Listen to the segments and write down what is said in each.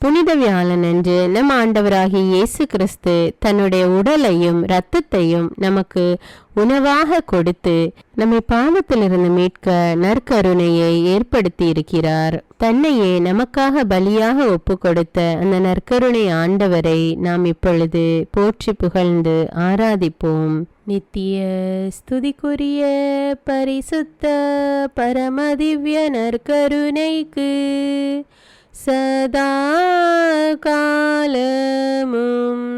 புனித வியாழன் அன்று நம் ஆண்டவராகிய இயேசு கிறிஸ்து தன்னுடைய உடலையும் இரத்தத்தையும் நமக்கு உணவாக கொடுத்து நம்மை பாவத்திலிருந்து மீட்க நற்கருணையை ஏற்படுத்தி இருக்கிறார் தன்னையே நமக்காக பலியாக ஒப்பு கொடுத்த அந்த நற்கருணை ஆண்டவரை நாம் இப்பொழுது போற்றி புகழ்ந்து ஆராதிப்போம். நித்திய ஸ்துதிக்குரிய பரிசுத்த பரமதிவ்ய நற்கருணைக்கு சதா காலமும்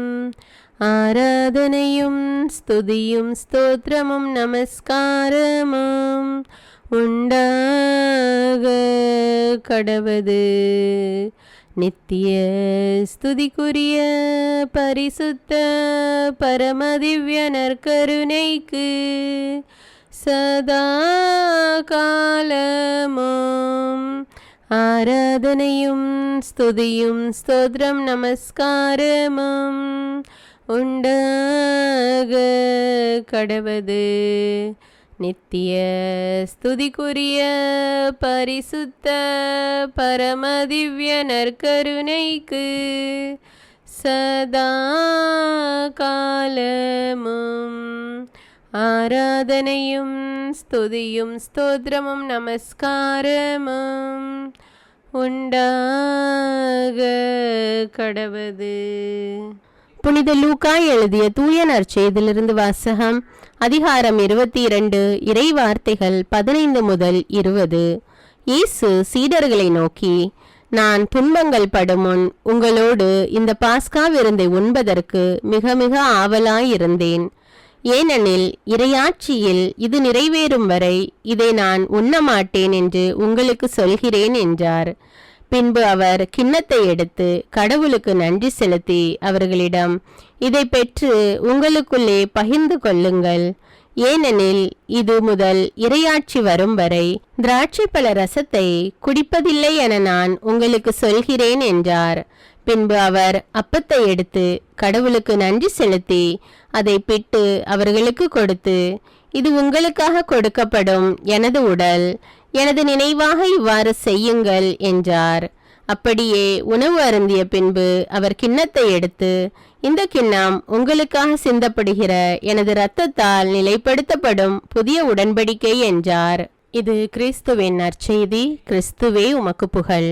ஆராதனையும் ஸ்துதியும் ஸ்தோத்திரமும் நமஸ்காரமும் உண்டாக கடவது நித்திய ஸ்துதிக்குரிய பரிசுத்த பரமதிவ்ய நற்கருணைக்கு சதா காலமும் ஆராதனையும் ஸ்துதியும் ஸ்தோத்திரம் நமஸ்காரமும் உண்டாக கடவது நித்திய ஸ்துதிக்குரிய பரிசுத்த பரமதிவ்ய நற்கருணைக்கு சதா காலமும் ஆராதனையும் ஸ்துதியும் ஸ்தோத்ரமும் நமஸ்காரமும் உண்டாக கடவது புனித லூக்கா எழுதிய தூய நற்செய்திலிருந்து வாசகம் அதிகாரம் இருபத்தி இரண்டு இறை வார்த்தைகள் பதினைந்து முதல் இருபது இயேசு சீடர்களை நோக்கி நான் துன்பங்கள் படுமுன் உங்களோடு இந்த பாஸ்கா விருந்தை உண்பதற்கு மிக மிக ஆவலாயிருந்தேன் ஏனெனில் இறையாட்சியில் இது நிறைவேறும் வரை இதை நான் உண்ணமாட்டேன் என்று உங்களுக்கு சொல்கிறேன் என்றார். பின்பு அவர் கிண்ணத்தை எடுத்து கடவுளுக்கு நன்றி செலுத்தி அவர்களிடம் இதை பெற்று உங்களுக்குள்ளே பகிர்ந்து கொள்ளுங்கள். ஏனெனில் இது முதல் இரையாட்சி வரும் வரை திராட்சை பழ ரசத்தை குடிப்பதில்லை என நான் உங்களுக்கு சொல்கிறேன் என்றார். பின்பு அவர் அப்பத்தை எடுத்து கடவுளுக்கு நன்றி செலுத்தி அதை பிட்டு அவர்களுக்கு கொடுத்து இது உங்களுக்காக கொடுக்கப்படும் எனது உடல் எனது நினைவாக இவ்வாறு செய்யுங்கள் என்றார். அப்படியே உணவு அருந்திய பின்பு அவர் கிண்ணத்தை எடுத்து இந்த கிண்ணம் உங்களுக்காக சிந்தப்படுகிற எனது இரத்தத்தால் நிலைப்படுத்தப்படும் புதிய உடன்படிக்கை என்றார். இது கிறிஸ்துவின் நற்செய்தி கிறிஸ்துவே உமக்கு புகழ்.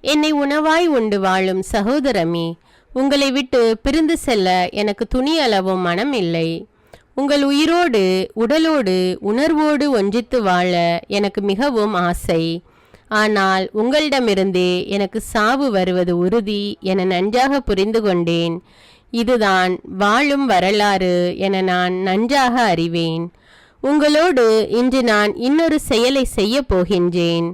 என்னை உணவாய் உண்டு வாழும் சகோதரமே உங்களை விட்டு பிரிந்து செல்ல எனக்கு துணி அளவும் மனம் இல்லை உங்கள் உயிரோடு உடலோடு உணர்வோடு ஒன்றித்து வாழ எனக்கு மிகவும் ஆசை. ஆனால் உங்களிடமிருந்தே எனக்கு சாவு வருவது உறுதி என நன்றாக புரிந்து கொண்டேன். இதுதான் வாழும் வரலாறு என நான் நன்றாக அறிவேன். உங்களோடு இன்று நான் இன்னொரு செயலை செய்ய போகின்றேன்.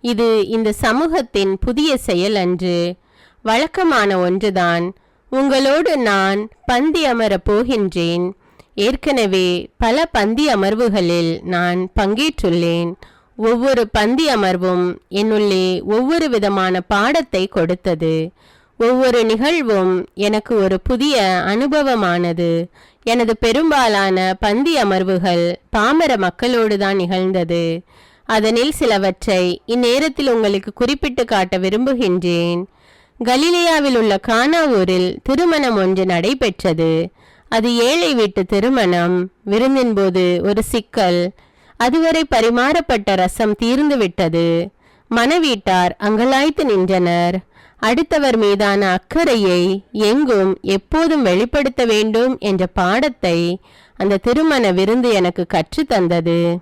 இது இந்த சமூகத்தின் புதிய செயல் அன்று. வழக்கமான ஒன்றுதான். உங்களோடு நான் பந்தி அமரப் போகின்றேன். ஏற்கனவே பல பந்தி அமர்வுகளில் நான் பங்கேற்றுள்ளேன். ஒவ்வொரு பந்தி அமர்வும் என்னுள்ளே ஒவ்வொரு விதமான பாடத்தை கொடுத்தது. ஒவ்வொரு நிகழ்வும் எனக்கு ஒரு புதிய அனுபவமானது. எனது பெரும்பாலான பந்தி அமர்வுகள் பாமர மக்களோடு தான் நிகழ்ந்தது. அதனில் சிலவற்றை இந்நேரத்தில் உங்களுக்கு குறிப்பிட்டு காட்ட விரும்புகின்றேன். கலிலியாவில் உள்ள கானாவூரில் திருமணம் ஒன்று நடைபெற்றது. அது ஏழை வீட்டு திருமணம். விருந்தின் போது ஒரு சிக்கல். அதுவரை பரிமாறப்பட்ட ரசம் தீர்ந்து விட்டது மணவீட்டார் அங்கலாய்த்து நின்றனர். அடுத்தவர் மீதான அக்கறையை எங்கும் எப்போதும் வெளிப்படுத்த வேண்டும் என்ற பாடத்தை அந்த திருமண விருந்து எனக்கு கற்றுத் தந்தது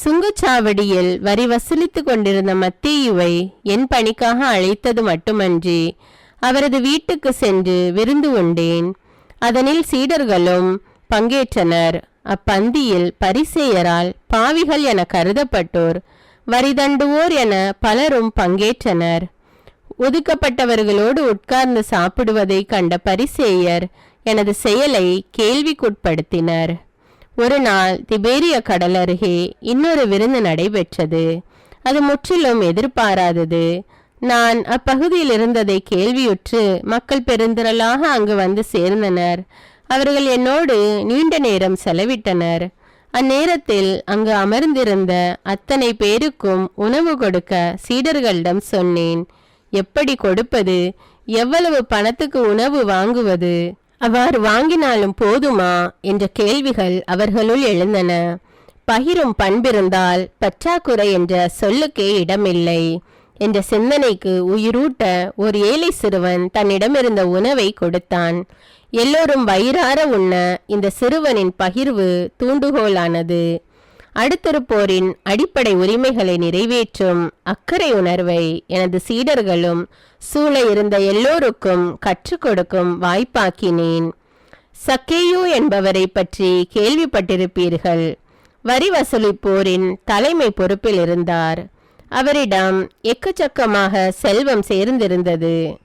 சுங்கச்சாவடியில் வரி வசூலித்துக் கொண்டிருந்த மத்தியுவை என் பணிக்காக அழைத்தது மட்டுமன்றி அவரது வீட்டுக்கு சென்று விருந்து உண்டேன். அதனில் சீடர்களும் பங்கேற்றனர். அப்பந்தியில் பரிசேயரால் பாவிகள் என கருதப்பட்டோர் வரிதண்டுவோர் என பலரும் பங்கேற்றனர். ஒதுக்கப்பட்டவர்களோடு உட்கார்ந்து சாப்பிடுவதை கண்ட பரிசேயர் எனது செயலை கேள்விக்குட்படுத்தினர். ஒரு நாள் திபேரிய கடல் அருகே இன்னொரு விருந்து நடைபெற்றது. அது முற்றிலும் எதிர்பாராதது. நான் அப்பகுதியில் இருந்ததை கேள்வியுற்று மக்கள் பெருந்திரளாக அங்கு வந்து சேர்ந்தனர். அவர்கள் என்னோடு நீண்ட நேரம் செலவிட்டனர். அந்நேரத்தில் அங்கு அமர்ந்திருந்த அத்தனை பேருக்கும் உணவு கொடுக்க சீடர்களிடம் சொன்னேன். எப்படி கொடுப்பது? எவ்வளவு பணத்துக்கு உணவு வாங்குவது? அவ்வாறு வாங்கினாலும் போதுமா? என்ற கேள்விகள் அவர்களுள் எழுந்தன. பகிரும் பண்பிருந்தால் பற்றாக்குறை என்ற சொல்லுக்கே இடமில்லை என்ற சிந்தனைக்கு உயிரூட்ட ஒரு ஏழை சிறுவன் தன்னிடமிருந்த உணவை கொடுத்தான். எல்லோரும் வயிறார உண்ண இந்த சிறுவனின் பகிர்வு தூண்டுகோலானது. அடுத்திருப்போரின் அடிப்படை உரிமைகளை நிறைவேற்றும் அக்கறை உணர்வை எனது சீடர்களும் சூழ இருந்த எல்லோருக்கும் கற்றுக் கொடுக்கும் வாய்ப்பாக்கினேன். சக்கேயு என்பவரை பற்றி கேள்விப்பட்டிருப்பீர்கள். வரி வசூலிப்போரின் தலைமை பொறுப்பில் இருந்தார். அவரிடம் எக்கச்சக்கமாக செல்வம் சேர்ந்திருந்தது.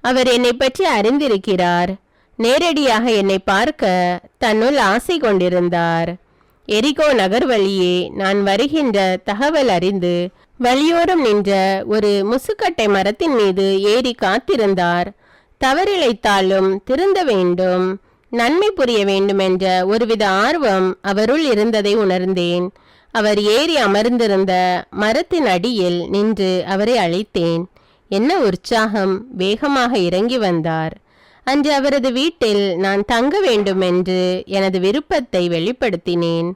அவர் என்னை பற்றி அறிந்திருக்கிறார். நேரடியாக என்னை பார்க்க தன்னுள் ஆசை கொண்டிருந்தார். எரிகோ நகர் வழியே நான் வருகின்ற தகவல் அறிந்து வழியோரம் நின்ற ஒரு முசுக்கட்டை மரத்தின் மீது ஏறி காத்திருந்தார். தவறிழைத்தாலும் திருந்த வேண்டும் நன்மை புரிய வேண்டும் என்ற ஒருவித ஆர்வம் அவருள் இருந்ததை உணர்ந்தேன். அவர் ஏறி அமர்ந்திருந்த மரத்தின் அடியில் நின்று அவரை அழைத்தேன். என்ன உற்சாகம்! வேகமாக இறங்கி வந்தார். அன்று அவரது வீட்டில் நான் தங்க வேண்டும் என்று எனது விருப்பத்தை வெளிப்படுத்தினேன்.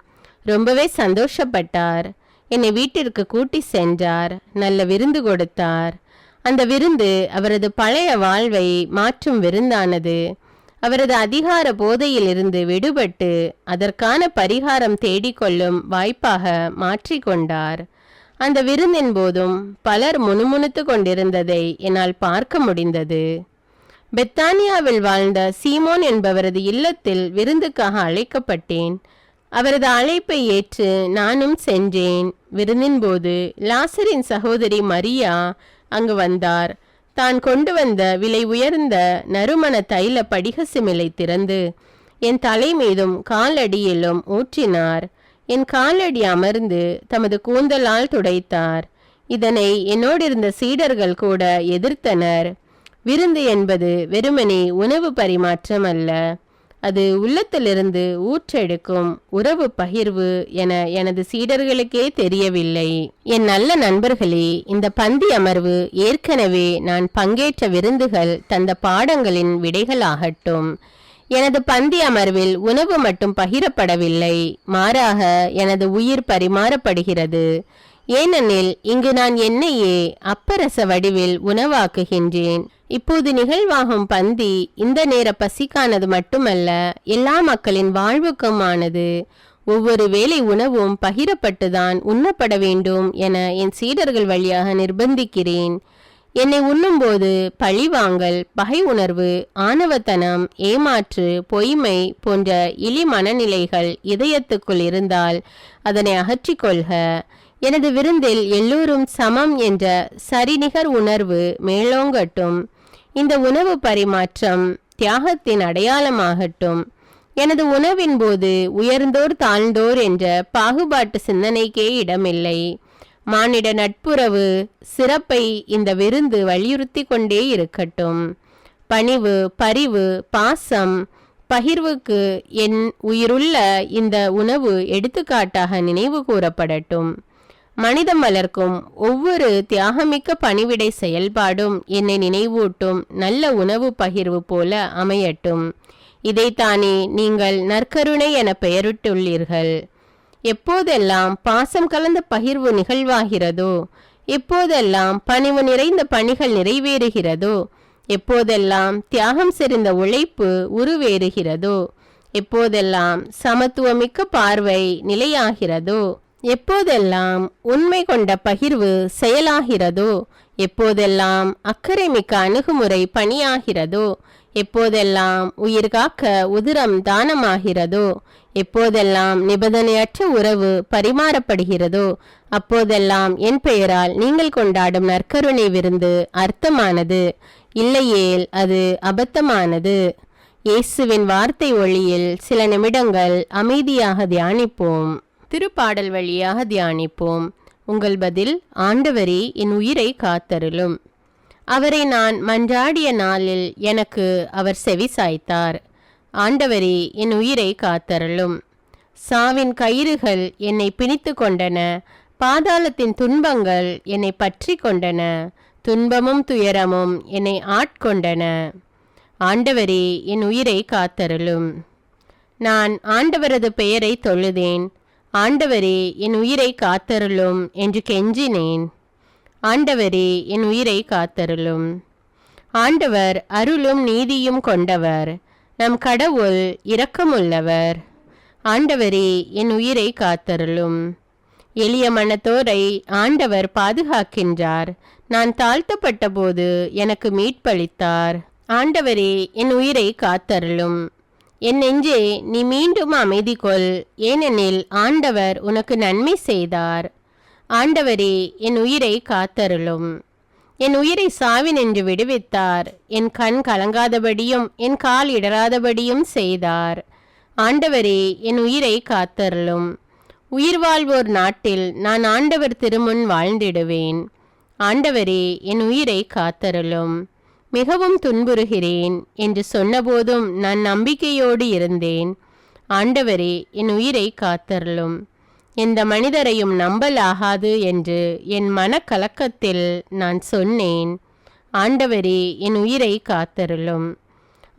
ரொம்பவே சந்தோஷப்பட்டார். என்னை வீட்டிற்கு கூட்டி சென்றார். நல்ல விருந்து கொடுத்தார். அந்த விருந்து அவரது பழைய வாழ்வை மாற்றும் விருந்தானது. அவரது அதிகார போதையிலிருந்து விடுபட்டு அதற்கான பரிகாரம் தேடிக்கொள்ளும் வாய்ப்பாக மாற்றிக்கொண்டார் அந்த விருந்தின் போதும் பலர் முணுமுணுத்து கொண்டிருந்ததை என்னால் பார்க்க முடிந்தது. பெத்தானியாவில் வாழ்ந்த சீமோன் என்பவரது இல்லத்தில் விருந்துக்காக அழைக்கப்பட்டேன். அவரது அழைப்பை ஏற்று நானும் சென்றேன். விருந்தின் போது லாசரின் சகோதரி மரியா அங்கு வந்தார். தான் கொண்டு வந்த விலை உயர்ந்த நறுமண தைல படிக சிமிலை திறந்து என் தலை மீதும் காலடியிலும் ஊற்றினார். என் காலடி அமர்ந்து தமது கூந்தலால் துடைத்தார். இதனை என்னோடிருந்த சீடர்கள் கூட எதிர்த்தனர். விருந்து என்பது வெறுமனே உணவு பரிமாற்றம் அல்ல அது உள்ளத்திலிருந்து ஊற்றெடுக்கும் உறவு பகிர்வு என எனது சீடர்களுக்கே தெரியவில்லை. என் நல்ல நண்பர்களே இந்த பந்தி அமர்வு ஏற்கனவே நான் பங்கேற்ற விருந்துகள் தந்த பாடங்களின் விடைகளாகட்டும். எனது பந்தி அமர்வில் உணவு மட்டும் பகிரப்படவில்லை மாறாக எனது உயிர் பரிமாறப்படுகிறது. ஏனெனில் இங்கு நான் என்னையே அப்பரச வடிவில் உணவாக்குகின்றேன். இப்போது நிகழ்வாகும் பந்தி இந்த நேர பசிக்கானது மட்டுமல்ல எல்லா மக்களின் வாழ்வுக்குமானது. ஒவ்வொரு வேளை உணவும் பகிரப்பட்டுதான் உண்ணப்பட வேண்டும் என என் சீடர்கள் வழியாக நிர்பந்திக்கிறேன். என்னை உண்ணும்போது பழிவாங்கல் பகை உணர்வு ஆணவத்தனம் ஏமாற்று பொய்மை போன்ற இழி மனநிலைகள் இதயத்துக்குள் இருந்தால் அதனை அகற்றிக்கொள்க. எனது விருந்தில் எல்லோரும் சமம் என்ற சரிநிகர் உணர்வு மேலோங்கட்டும். இந்த உணவு பரிமாற்றம் தியாகத்தின் அடையாளமாகட்டும். எனது உணவின் போது உயர்ந்தோர் தாழ்ந்தோர் என்ற பாகுபாட்டு சிந்தனைக்கே இடமில்லை. மானிட நட்புறவு சிறப்பை இந்த விருந்து வலியுறுத்தி கொண்டே இருக்கட்டும். பணிவு பரிவு பாசம் பகிர்வுக்கு என் உயிருள்ள இந்த உணவு எடுத்துக்காட்டாக நினைவு கூறப்படட்டும். மனிதம் வளர்க்கும் ஒவ்வொரு தியாகமிக்க பணிவிடை செயல்பாடும் என்னை நினைவூட்டும் நல்ல உணவு பகிர்வு போல அமையட்டும். இதைத்தானே நீங்கள் நற்கருணை என பெயரிட்டுள்ளீர்கள். எப்போதெல்லாம் பாசம் கலந்த பகிர்வு நிகழ்வாகிறதோ எப்போதெல்லாம் பணிவு நிறைந்த பணிகள் நிறைவேறுகிறதோ எப்போதெல்லாம் தியாகம் செறிந்த உழைப்பு உருவேறுகிறதோ எப்போதெல்லாம் சமத்துவமிக்க பார்வை நிலையாகிறதோ எப்போதெல்லாம் உண்மை கொண்ட பகிர்வு செயலாகிறதோ எப்போதெல்லாம் அக்கறை மிக்க அணுகுமுறை பணியாகிறதோ எப்போதெல்லாம் உயிர் காக்க உதிரம் தானமாகிறதோ எப்போதெல்லாம் நிபந்தனையற்ற உறவு பரிமாறப்படுகிறதோ அப்போதெல்லாம் என் பெயரால் நீங்கள் கொண்டாடும் நற்கருணை விருந்து அர்த்தமானது. இல்லையேல் அது அபத்தமானது. இயேசுவின் வார்த்தை ஒளியில் சில நிமிடங்கள் அமைதியாக தியானிப்போம். திருப்பாடல் வழியாக தியானிப்போம். உங்கள் பதில் ஆண்டவரே என் உயிரை காத்தருளும். அவரை நான் மன்றாடிய நாளில் எனக்கு அவர் செவி சாய்த்தார். ஆண்டவரே என் உயிரை காத்தருளும். சாவின் கயிறுகள் என்னை பிணித்து கொண்டன. பாதாளத்தின் துன்பங்கள் என்னை பற்றி கொண்டன. துன்பமும் துயரமும் என்னை ஆட்கொண்டன. ஆண்டவரே என் உயிரை காத்தருளும். நான் ஆண்டவரது பெயரை தொழுதேன். ஆண்டவரே என் உயிரை காத்தருளும் என்று கெஞ்சினேன். ஆண்டவரே என் உயிரை காத்தருளும். ஆண்டவர் அருளும் நீதியும் கொண்டவர். நம் கடவுள் இரக்கமுள்ளவர். ஆண்டவரே என் உயிரை காத்தருளும். எளிய மனத்தோரை ஆண்டவர் பாதுகாக்கின்றார். நான் தாழ்த்தப்பட்ட போது எனக்கு மீட்பளித்தார். ஆண்டவரே என் உயிரை காத்தருளும். என் நெஞ்சே நீ மீண்டும் அமைதி கொள். ஏனெனில் ஆண்டவர் உனக்கு நன்மை செய்தார். ஆண்டவரே என் உயிரை காத்தருளும். என் உயிரை சாவி நின்று விடுவித்தார். என் கண் கலங்காதபடியும் என் கால் இடராதபடியும் செய்தார். ஆண்டவரே என் உயிரை காத்தருளும். உயிர் வாழ்வோர் நாட்டில் நான் ஆண்டவர் திருமுன் வாழ்ந்திடுவேன். ஆண்டவரே என் உயிரை காத்தருளும். மிகவும் துன்புறுகிறேன் என்று சொன்னபோதும் நான் நம்பிக்கையோடு இருந்தேன். ஆண்டவரே என் உயிரை காத்தருளும். எந்த மனிதரையும் நம்பலாகாது என்று என் மனக்கலக்கத்தில் நான் சொன்னேன். ஆண்டவரே என் உயிரை காத்தருளும்.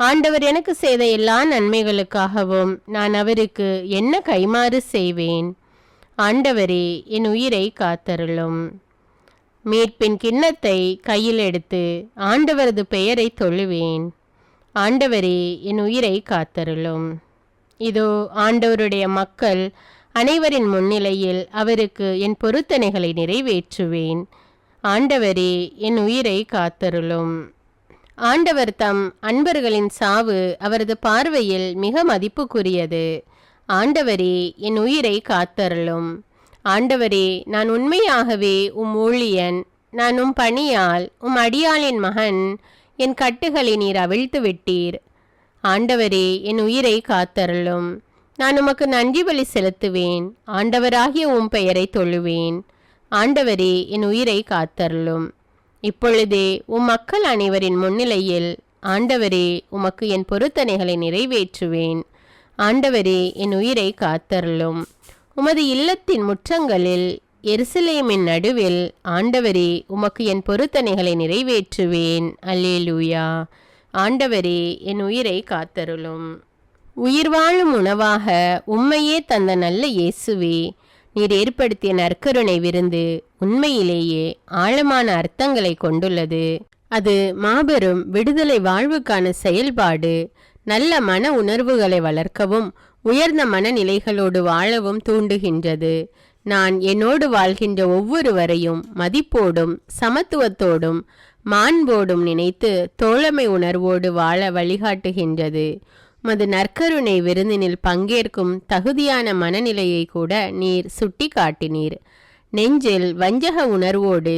ஆண்டவர் எனக்கு செய்த எல்லா நன்மைகளுக்காகவும் நான் அவருக்கு என்ன கைமாறு செய்வேன்? ஆண்டவரே என் உயிரை காத்தருளும். மீட்பின் கிண்ணத்தை கையில் எடுத்து ஆண்டவரது பெயரை தொழுவேன் ஆண்டவரே என் உயிரை காத்தருளும். இதோ ஆண்டவருடைய மக்கள் அனைவரின் முன்னிலையில் அவருக்கு என் பொருத்தனைகளை நிறைவேற்றுவேன். ஆண்டவரே என் உயிரை காத்தருளும். ஆண்டவர் தம் அன்பர்களின் சாவு அவரது பார்வையில் மிக மதிப்புக்குரியது. ஆண்டவரே என் உயிரை காத்தருளும். ஆண்டவரே நான் உண்மையாகவே உம் ஊழியன் நான் உம் பணியால் உம் அடியாளின் மகன் என் கட்டுகளை நீர் அவிழ்த்து விட்டீர். ஆண்டவரே என் உயிரை காத்தருளும். நான் உமக்கு நன்றி வழி செலுத்துவேன். ஆண்டவராகிய உம் பெயரை தொழுவேன். ஆண்டவரே என் உயிரை காத்தருளும். இப்பொழுதே உம் மக்கள் அனைவரின் முன்னிலையில் ஆண்டவரே உமக்கு என் பொருத்தனைகளை நிறைவேற்றுவேன். ஆண்டவரே என் உயிரை காத்தருளும். உமது இல்லத்தின் முற்றங்களில் எருசலேமின் நடுவில் ஆண்டவரே உமக்கு என் பொருத்தனைகளை நிறைவேற்றுவேன். அல்லேலூயா. ஆண்டவரே என் உயிரை காத்தருளும். உயிர் வாழும் உணவாக உண்மையே தந்த நல்ல இயேசுவே நீர் ஏற்படுத்திய நற்கருணை விருந்து உண்மையிலேயே ஆழமான அர்த்தங்களை கொண்டுள்ளது. அது மாபெரும் விடுதலை வாழ்வுக்கான செயல்பாடு நல்ல மன உணர்வுகளை வளர்க்கவும் உயர்ந்த மனநிலைகளோடு வாழவும் தூண்டுகின்றது. நான் என்னோடு வாழ்கின்ற ஒவ்வொருவரையும் மதிப்போடும் சமத்துவத்தோடும் மாண்போடும் நினைத்து தோழமை உணர்வோடு வாழ வழிகாட்டுகின்றது. மது நற்கருணை விருந்தினில் பங்கேற்கும் தகுதியான மனநிலையை கூட நீர் சுட்டி காட்டினீர் நெஞ்சில் வஞ்சக உணர்வோடு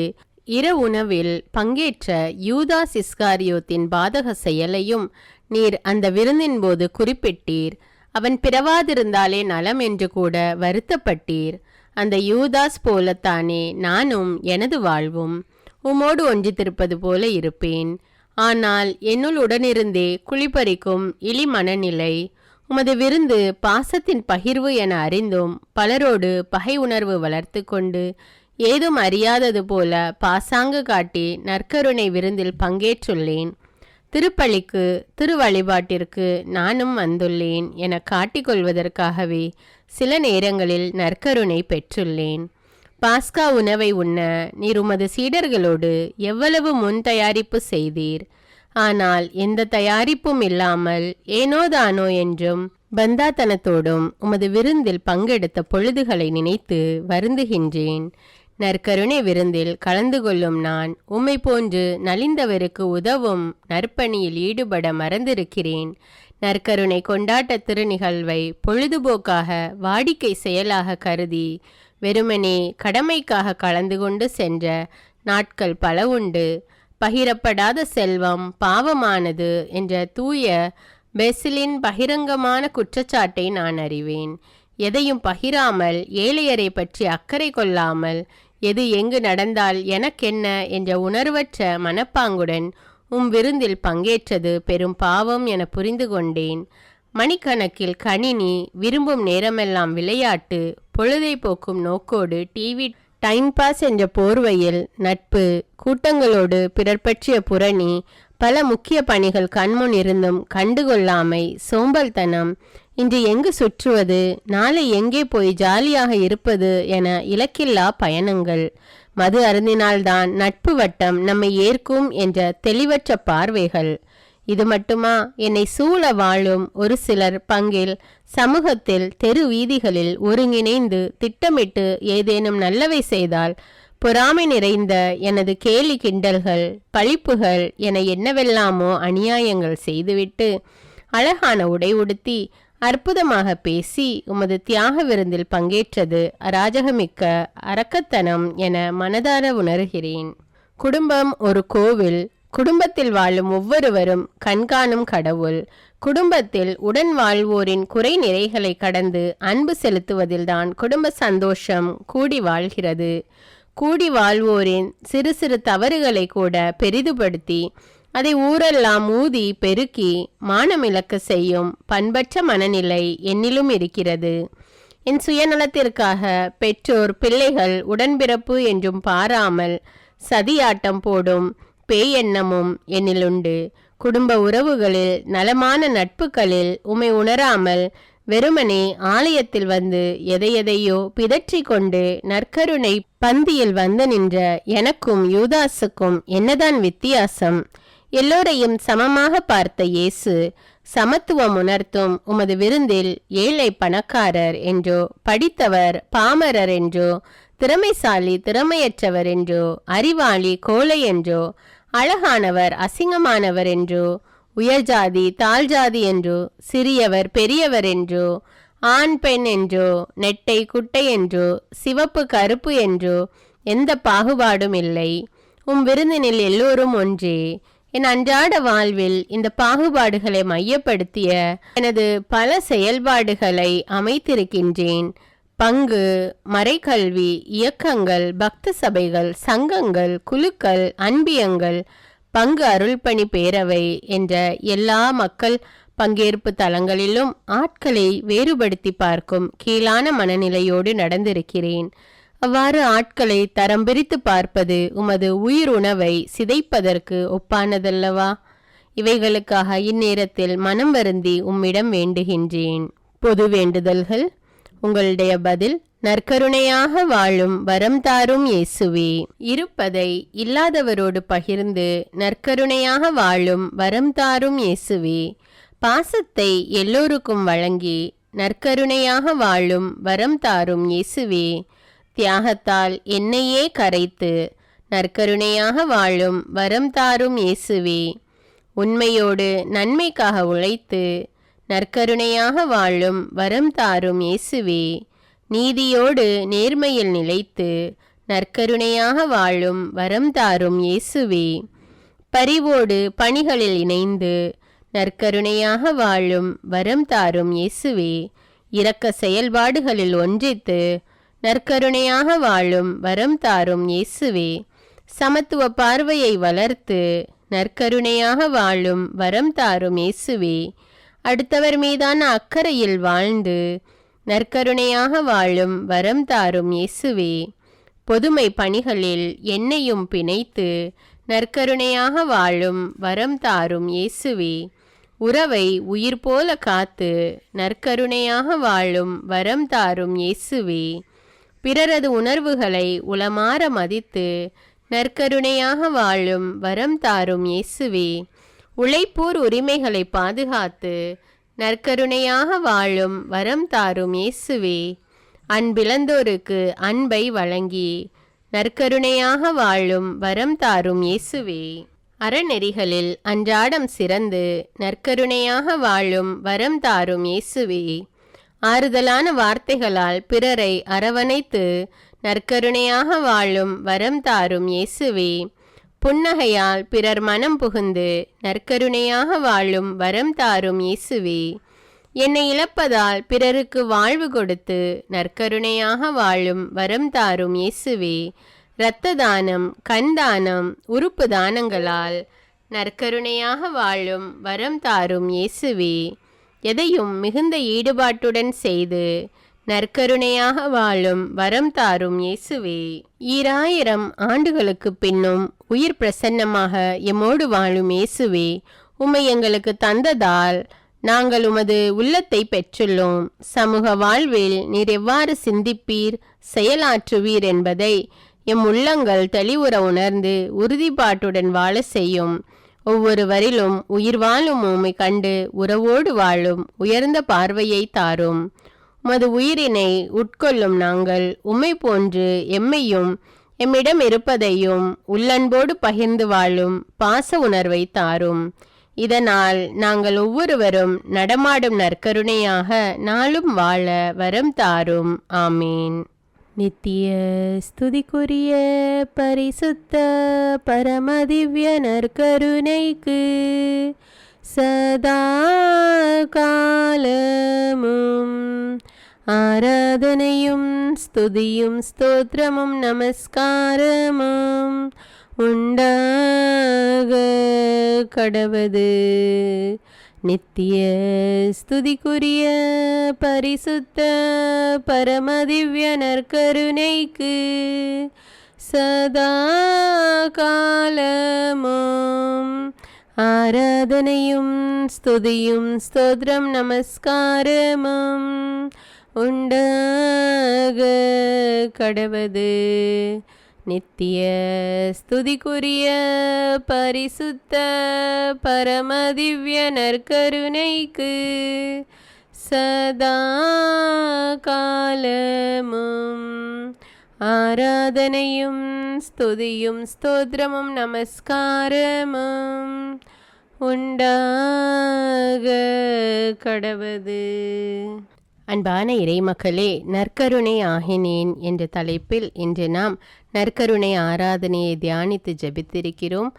இர உணவில் பங்கேற்ற யூதாஸ் இஸ்காரியோத்தின் பாதக செயலையும் நீர் அந்த விருந்தின் போது குறிப்பிட்டீர். அவன் பிறவாதிருந்தாலே நலம் என்று கூட வருத்தப்பட்டீர். அந்த யூதாஸ் போலத்தானே நானும் எனது வாழ்வும் உமோடு ஒன்றித்திருப்பது போல இருப்பேன். ஆனால் என்னுள் உடனிருந்தே குளிப்பறிக்கும் இளி மனநிலை உமது விருந்து பாசத்தின் பகிர்வு என அறிந்தும் பலரோடு பகை உணர்வு வளர்த்து கொண்டு ஏதும் அறியாதது போல பாசாங்கு காட்டி நற்கருணை விருந்தில் பங்கேற்றுள்ளேன். திருப்பலிக்கு திருவழிபாட்டிற்கு நானும் வந்துள்ளேன் என காட்டிக்கொள்வதற்காகவே சில நேரங்களில் நற்கருணை பெற்றுள்ளேன். பாஸ்கா உணவை உண்ண நீர் உமது சீடர்களோடு எவ்வளவு முன் தயாரிப்பு செய்தீர்? ஆனால் எந்த தயாரிப்பும் இல்லாமல் ஏனோதானோ என்றும் பந்தாத்தனத்தோடும் உமது விருந்தில் பங்கெடுத்த பொழுதுகளை நினைத்து வருந்துகின்றேன். நற்கருணை விருந்தில் கலந்து கொள்ளும் நான் உம்மை போன்று நலிந்தவருக்கு உதவும் நற்பணியில் ஈடுபட மறந்திருக்கிறேன். நற்கருணை கொண்டாட்ட திருநிகழ்வை பொழுதுபோக்காக வாடிக்கை செயலாக கருதி வெறுமனே கடமைக்காக கலந்து கொண்டு சென்ற நாட்கள் பல உண்டு. பகிரப்படாத செல்வம் பாவமானது என்ற தூய பெசிலின் பகிரங்கமான குற்றச்சாட்டை நான் அறிவேன். எதையும் பகிராமல் ஏழையரை பற்றி அக்கறை கொள்ளாமல் எது எங்கு நடந்தால் எனக்கென்ன என்ற உணர்வற்ற மனப்பாங்குடன் உம் விருந்தில் பங்கேற்றது பெரும் பாவம் என புரிந்து கொண்டேன். மணிக்கணக்கில் கணினி விரும்பும் நேரமெல்லாம் விளையாட்டு பொழுதை போக்கும் நோக்கோடு டிவி டைம் பாஸ் என்ற போர்வையில் நட்பு கூட்டங்களோடு பிறர் பற்றிய புரணி பல முக்கிய பணிகள் கண்முன் இருந்தும் கண்டுகொள்ளாமை சோம்பல்தனம் இன்று எங்கு சுற்றுவது? நாளை எங்கே போய் ஜாலியாக இருப்பது என இலக்கில்லா பயணங்கள். மது அருந்தினால்தான் நட்பு வட்டம் நம்மை ஏற்கும் என்ற தெளிவற்ற பார்வைகள். இது மட்டுமா? என்னை சூழ வாழும் ஒரு சிலர் பங்கில் சமூகத்தில் தெரு வீதிகளில் ஒருங்கிணைந்து திட்டமிட்டு ஏதேனும் நல்லவை செய்தால் பொறாமை நிறைந்த எனது கேலி கிண்டல்கள் பழிப்புகள் என என்னவெல்லாமோ அநியாயங்கள் செய்துவிட்டு அழகான உடை உடுத்தி அற்புதமாக பேசி உமது தியாக விருந்தில் பங்கேற்றது அராஜகமிக்க அரக்கத்தனம் என மனதார உணர்கிறேன். குடும்பம் ஒரு கோவில் குடும்பத்தில் வாழும் ஒவ்வொருவரும் கண்காணும் கடவுள். குடும்பத்தில் உடன் வாழ்வோரின் குறை நிறைகளை கடந்து அன்பு செலுத்துவதில்தான் குடும்ப சந்தோஷம் கூடி வாழ்கிறது. கூடி வாழ்வோரின் சிறு சிறு தவறுகளை கூட பெரிதுபடுத்தி அதை ஊரெல்லாம் ஊதி பெருக்கி மானமிழக்க செய்யும் பண்பற்ற மனநிலை என்னிலும் இருக்கிறது. என் சுயநலத்திற்காக பெற்றோர் பிள்ளைகள் உடன்பிறப்பு என்றும் பாராமல் சதியாட்டம் போடும் பேயெண்ணமும் என்னிலுண்டு. குடும்ப உறவுகளில் நலமான நட்புகளில் உமை உணராமல் வெறுமனே ஆலயத்தில் வந்து எதையெதையோ பிதற்றி கொண்டு நற்கருணை பந்தியில் வந்து நின்ற எனக்கும் யூதாசுக்கும் என்னதான் வித்தியாசம்? எல்லோரையும் சமமாக பார்த்த இயேசு சமத்துவம் உணர்த்தும் உமது விருந்தில் ஏழை பணக்காரர் என்றோ படித்தவர் பாமரர் என்றோ திறமைசாலி திறமையற்றவர் என்றோ அறிவாளி கோழை என்றோ அழகானவர் அசிங்கமானவர் என்றோ உயர்ஜாதி தாழ்ஜாதி என்றோ சிறியவர் பெரியவர் என்றோ ஆண் பெண் என்றோ நெட்டை குட்டை என்றோ சிவப்பு கருப்பு என்றோ எந்த பாகுபாடும் இல்லை. உம் விருந்தினில் எல்லோரும் ஒன்றே. என் அன்றாட வாழ்வில் இந்த பாகுபாடுகளை மையப்படுத்திய எனது பல செயல்பாடுகளை அமைத்திருக்கின்றேன். பங்கு மறைக்கல்வி இயக்கங்கள் பக்த சபைகள் சங்கங்கள் குழுக்கள் அன்பியங்கள் பங்கு அருள்பணி பேரவை என்ற எல்லா மக்கள் பங்கேற்பு தலங்களிலும் ஆட்களை வேறுபடுத்தி பார்க்கும் கீழான மனநிலையோடு நடந்திருக்கிறேன். அவ்வாறு ஆட்களை தரம் பிரித்து பார்ப்பது உமது உயிர் உணவை சிதைப்பதற்கு ஒப்பானதல்லவா? இவைகளுக்காக இந்நேரத்தில் மனம் வருந்தி உம்மிடம் வேண்டுகின்றேன். பொது வேண்டுதல்கள் உங்களுடைய பதில் நற்கருணையாக வாழும் வரம் தாரும் இயேசுவே. இருப்பதை இல்லாதவரோடு பகிர்ந்து நற்கருணையாக வாழும் வரம் தாரும் இயேசுவே. பாசத்தை எல்லோருக்கும் வழங்கி நற்கருணையாக வாழும் வரம் தாரும் இயேசுவே. தியாகத்தால் என்னையே கரைத்து நற்கருணையாக வாழும் வரம் தாரும் இயேசுவே. உண்மையோடு நன்மைக்காக உழைத்து நற்கருணையாக வாழும் வரம் தாரும் இயேசுவே. நீதியோடு நேர்மையில் நிலைத்து நற்கருணையாக வாழும் வரம் தாரும் இயேசுவே. பரிவோடு பணிகளில் இணைந்து நற்கருணையாக வாழும் வரம் தாரும் இயேசுவே. இரக்க செயல்பாடுகளில் ஒன்றித்து நற்கருணையாக வாழும் வரம் தாரும் இயேசுவே. சமத்துவ பார்வையை வளர்த்து நற்கருணையாக வாழும் வரம் தாரும் இயேசுவே. அடுத்தவர் மீதான அக்கறையில் வாழ்ந்து நற்கருணையாக வாழும் வரம் தாரும் இயேசுவே. பொதுமை பணிகளில் என்னையும் பிணைத்து நற்கருணையாக வாழும் வரம் தாரும் இயேசுவே. உறவை உயிர் போல காத்து நற்கருணையாக வாழும் வரம் தாரும் இயேசுவே. பிறரது உணர்வுகளை உளமாற மதித்து நற்கருணையாக வாழும் வரம் தாரும் இயேசுவே உழைப்போர் உரிமைகளை பாதுகாத்து நற்கருணையாக வாழும் வரம் தாரும் இயேசுவே அன்பிழந்தோருக்கு அன்பை வழங்கி நற்கருணையாக வாழும் வரம் தாரும் இயேசுவே. அறநெறிகளில் அன்றாடம் சிறந்து நற்கருணையாக வாழும் வரம் தாரும் இயேசுவே ஆறுதலான வார்த்தைகளால் பிறரை அரவணைத்து நற்கருணையாக வாழும் வரம் தாரும் இயேசுவே. புன்னகையால் பிறர் மனம் புகுந்து நற்கருணையாக வாழும் வரம் தாரும் இயேசுவே. என்னை இழப்பதால் பிறருக்கு வாழ்வு கொடுத்து நற்கருணையாக வாழும் வரம் தாரும் இயேசுவே. இரத்த தானம் கண் தானம் உறுப்பு தானங்களால் நற்கருணையாக வாழும் வரம் தாரும் இயேசுவே. எதையும் மிகுந்த ஈடுபாட்டுடன் செய்து நற்கருணையாக வாழும் வரம் தாரும் இயேசுவே. ஈராயிரம் ஆண்டுகளுக்கு பின்னும் உயிர் பிரசன்னமாக எம்மோடு வாழும் இயேசுவே உம்மை எங்களுக்கு தந்ததால் நாங்கள் உமது உள்ளத்தை பெற்றுள்ளோம். சமூக வாழ்வில் நீர் எவ்வாறு சிந்திப்பீர் செயலாற்றுவீர் என்பதை எம் உள்ளங்கள் தெளிவுற உணர்ந்து உறுதிப்பாட்டுடன் வாழ செய்யும். ஒவ்வொருவரிலும் உயிர் வாழும் உம்மை கண்டு உறவோடு வாழும் உயர்ந்த பார்வையை தாரும். உமது உயிரினை உட்கொள்ளும் நாங்கள் உம்மை போன்று எம்மையும் எம்மிடம் இருப்பதையும் உள்ளன்போடு பகிர்ந்து வாழும் பாச உணர்வை தாரும். இதனால் நாங்கள் ஒவ்வொருவரும் நடமாடும் நற்கருணையாக நாளும் வாழ வரம் தாரும். ஆமீன். நித்திய ஸ்துதிக்குரிய பரிசுத்த பரமதிவ்ய நற்கருணைக்கு சதா காலமும் ஆராதனையும் ஸ்துதியும் ஸ்தோத்திரமும் நமஸ்காரமும் உண்டாக கடவது நித்திய ஸ்துதிக்குரிய பரிசுத்த பரமதிவ்ய நற்கருணைக்கு சதா காலமும் ஆராதனையும் ஸ்துதியும் ஸ்தோத்திரம் நமஸ்காரமும் உண்டாக கடவது. நித்திய ஸ்துதிக்குரிய பரிசுத்த பரமதிவ்ய நற்கருணைக்கு சதா காலமும் ஆராதனையும் ஸ்துதியும் ஸ்தோத்திரமும் நமஸ்காரமும் உண்டாக கடவது அன்பான இறைமக்களே நற்கருணை ஆகினேன் என்ற தலைப்பில் இன்று நாம் நற்கருணை ஆராதனையை தியானித்து ஜெபித்திருக்கிறோம்.